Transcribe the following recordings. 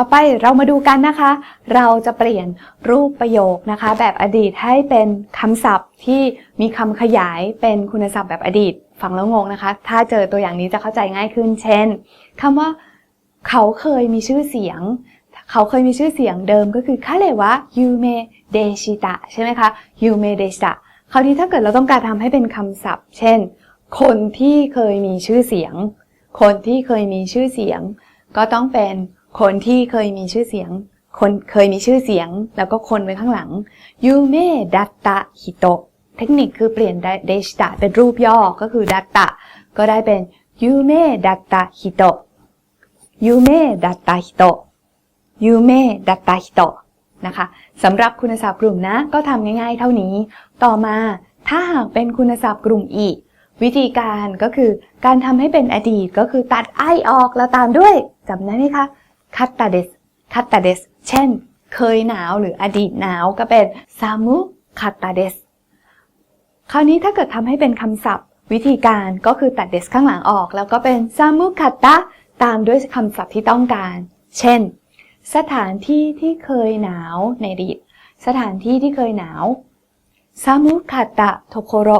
ต่อไปเรามาดูกันนะคะ เราจะเปลี่ยนรูปประโยคนะคะ แบบอดีตให้เป็นคำศัพท์ที่มีคำขยายเป็นคุณศัพท์แบบอดีตฟังแล้วงงนะคะ ถ้าเจอตัวอย่างนี้จะเข้าใจง่ายขึ้น เช่นคำว่าเขาเคยมีชื่อเสียง เขาเคยมีชื่อเสียงเดิมก็คือคาเลวะยูเมเดชิตะใช่ไหมคะยูเมเดชิตะคราวนี้ถ้าเกิดเราต้องการทำให้เป็นคำศัพท์ เช่น คนที่เคยมีชื่อเสียง คนที่เคยมีชื่อเสียง ก็ต้องเป็น คนที่เคยมีชื่อเสียง คนเคยมีชื่อเสียง แล้วก็คนไว้ข้างหลังยูเมดัตตะฮิโตะเทคนิคคือเปลี่ยนเดชิตะเป็นรูปย่อก็คือดัตตะก็ได้เป็นยูเมดัตตะฮิโตะยูเมดัตตะฮิโตะยูเมดัตตะฮิโตะนะคะสำหรับคุณศัพท์กลุ่มนะก็ทำง่ายๆเท่านี้ ต่อมาถ้าหากเป็นคุณศัพท์กลุ่มอีกวิธีการก็คือการทำให้เป็นอดีตก็คือตัดไอออกแล้วตามด้วยจำได้ไหมคะ คัตตาเดสคัตตาเดสเช่น เคยหนาวหรืออดีตหนาวก็เป็นซามุคัตตาเดสคราวนี้ถ้าเกิดทำให้เป็นคำศัพท์ วิธีการก็คือตัดเดสข้างหลังออก แล้วก็เป็นซามุคัตตะตามด้วยคำศัพท์ที่ต้องการ เช่น สถานที่ที่เคยหนาวในอดีตสถานที่ที่เคยหนาวซามุคัตตะโทโคโร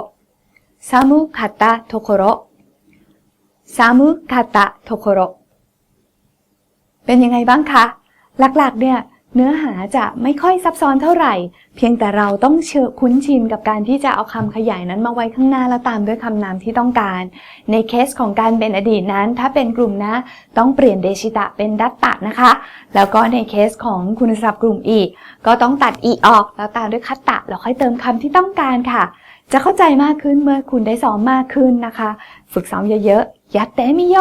ซามุคาตตะโทโคโรซามุคาตะโทโคโร เป็นยังไงบ้างคะ หลักๆ เนี่ยเนื้อหาจะไม่ค่อยซับซ้อนเท่าไหร่ เพียงแต่เราต้องเชื่อคุ้นชินกับการที่จะเอาคำขยายนั้นมาไว้ข้างหน้าแล้วตามด้วยคำนามที่ต้องการ ในเคสของการเป็นอดีตนั้น ถ้าเป็นกลุ่มนะ ต้องเปลี่ยนเดชิตะเป็นดัตตะนะคะ แล้วก็ในเคสของคุณศัพท์กลุ่มอีก ก็ต้องตัดอีออกแล้วตามด้วยคัตตะแล้วค่อยเติมคำที่ต้องการค่ะ จะเข้าใจมากขึ้นเมื่อคุณได้ซ้อมมากขึ้นนะคะ ฝึกซ้อมเยอะๆยัดเตมิโย